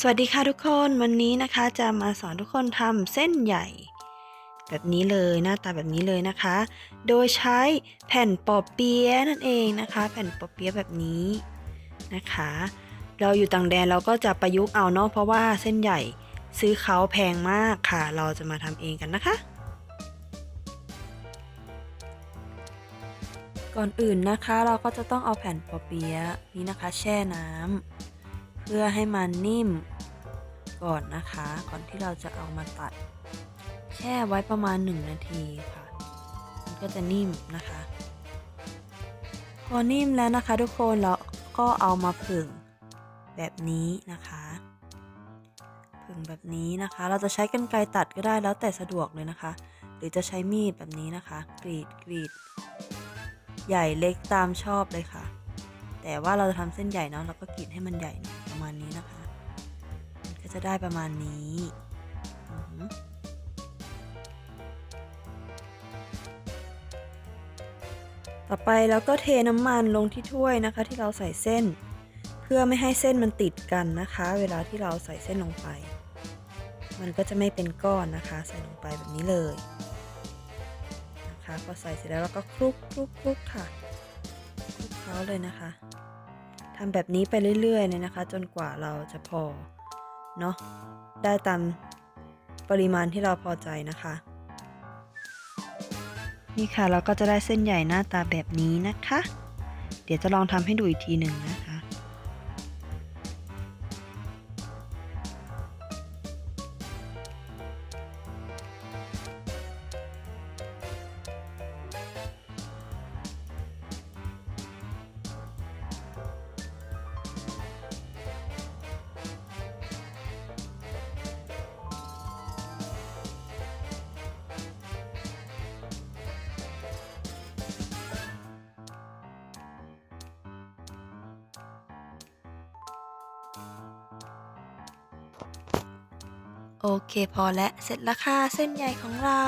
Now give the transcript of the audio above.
สวัสดีค่ะทุกคนวันนี้นะคะจะมาสอนทุกคนทำเส้นใหญ่ แบบนี้เลยหน้าตาแบบนี้เลยนะคะ โดยใช้แผ่นปอเปี๊ยะนั่นเองนะคะ แผ่นปอเปี๊ยะแบบนี้นะคะ เราอยู่ต่างแดนเราก็จะประยุกต์เอาเนาะเพราะว่าเส้นใหญ่ซื้อเขาแพงมากค่ะ เราจะมาทำเองกันนะคะ ก่อนอื่นนะคะเราก็จะต้องเอาแผ่นปอเปี๊ยะนี้นะคะ แช่น้ำ พื่อให้มันนิ่มก่อนนะคะ ก่อนที่เราจะเอามาตัด แช่ไว้ประมาณ 1 นาทีค่ะ มันก็จะนิ่มนะคะ พอนิ่มแล้วนะคะ ทุกคนเราก็เอามาผึ่งแบบนี้นะคะผึ่งแบบนี้นะคะ เราจะใช้กรรไกรตัดก็ได้แล้วแต่สะดวกเลยนะคะ หรือจะใช้มีดแบบนี้นะคะ กรีดกรีด ใหญ่เล็กตามชอบเลยค่ะ แต่ว่าเราจะทำเส้นใหญ่เนาะเราก็กรีดให้มันใหญ่นะ นี้นะคะ มันก็จะได้ประมาณนี้ต่อไปเราก็เทน้ำมันลงที่ถ้วยนะคะ ที่เราใส่เส้น เพื่อไม่ให้เส้นมันติดกันนะคะ เวลาที่เราใส่เส้นลงไป มันก็จะไม่เป็นก้อนนะคะ ใส่ลงไปแบบนี้เลยนะคะพอใส่เสร็จแล้วเราก็คลุกคลุกคลุกค่ะคลุกเคล้าเลยนะคะ ทำแบบนี้ไปเรื่อยๆเลยนะคะ จนกว่าเราจะพอเนาะได้ตามปริมาณที่เราพอใจนะคะ นี่ค่ะเราก็จะได้เส้นใหญ่หน้าตาแบบนี้นะคะ เดี๋ยวจะลองทำให้ดูอีกทีหนึ่งนะคะ โอเคพอและเสร็จแล้วค่ะเส้นใหญ่ของเรา